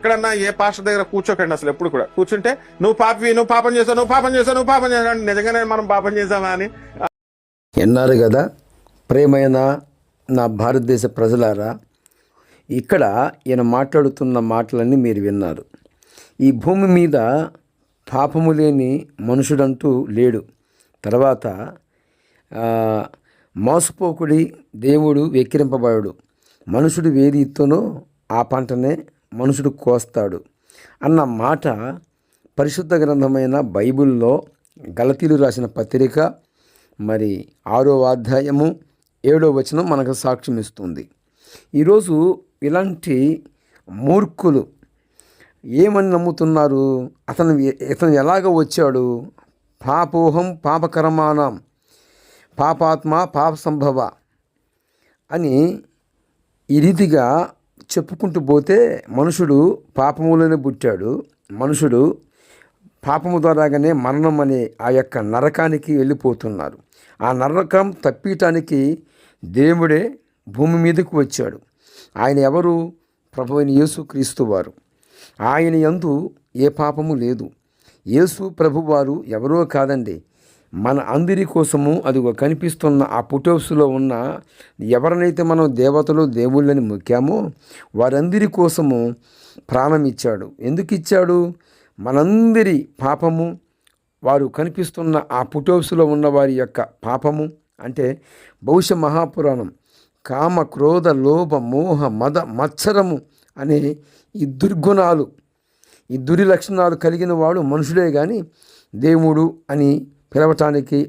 ఎక్కడన్నా ఏ పాస్టర్ దగ్గర కూర్చోకండి అసలు ఎప్పుడు కూడా. కూర్చుంటే నువ్వు పాపి నువ్వు పాపం చేసావు నువ్వు పాపం చేసావు నువ్వు పాపం చేసావు నిజంగానే మనం పాపం చేసామా అని. విన్నారు కదా ప్రేమైన నా భారతదేశ ప్రజలారా ఇక్కడ ఈయన మాట్లాడుతున్న మాటలన్నీ మీరు విన్నారు. ఈ భూమి మీద పాపము లేని మనుషుడంటూ లేడు. తర్వాత మోసపోకుడి దేవుడు వెక్కిరింపబడు మనుషుడు వేది ఇత్తునో ఆ పంటనే మనుషుడు కోస్తాడు అన్న మాట పరిశుద్ధ గ్రంథమైన బైబిల్లో గలతీలు రాసిన పత్రిక మరి ఆరో అధ్యాయము ఏడో వచనం మనకు సాక్ష్యం ఇస్తుంది. ఈరోజు ఇలాంటి మూర్ఖులు ఏమని నమ్ముతున్నారు? అతను ఇతను ఎలాగ వచ్చాడు? పాపోహం పాపకరమానం పాపాత్మ పాప సంభవ అని ఈ రీతిగా చెప్పుకుంటూ పోతే మనుషుడు పాపములోనే పుట్టాడు. మనుషుడు పాపము ద్వారాగానే మరణం అనే ఆ యొక్క నరకానికి వెళ్ళిపోతున్నారు. ఆ నరకం తప్పించటానికి దేవుడే భూమి మీదకు వచ్చాడు. ఆయన ఎవరు? ప్రభు అయిన యేసు క్రీస్తు వారు. ఆయన యందు ఏ పాపము లేదు. యేసు ప్రభువారు ఎవరో కాదండి. మన అందరి కోసము అదిగో కనిపిస్తున్న ఆ పుటోప్స్లో ఉన్న ఎవరినైతే మనం దేవతలు దేవుళ్ళని మొక్కామో వారందరి కోసము ప్రాణం ఇచ్చాడు. ఎందుకు ఇచ్చాడు? మనందరి పాపము వారు కనిపిస్తున్న ఆ పుటోప్స్లో ఉన్న వారి యొక్క పాపము అంటే భవిష్య మహాపురాణం. కామ క్రోధ లోభ మోహ మద మత్సరము అనే ఈ దుర్గుణాలు ఈ దురి లక్షణాలు కలిగిన వాడు మనుషుడే కానీ దేవుడు అని పిలవటానికి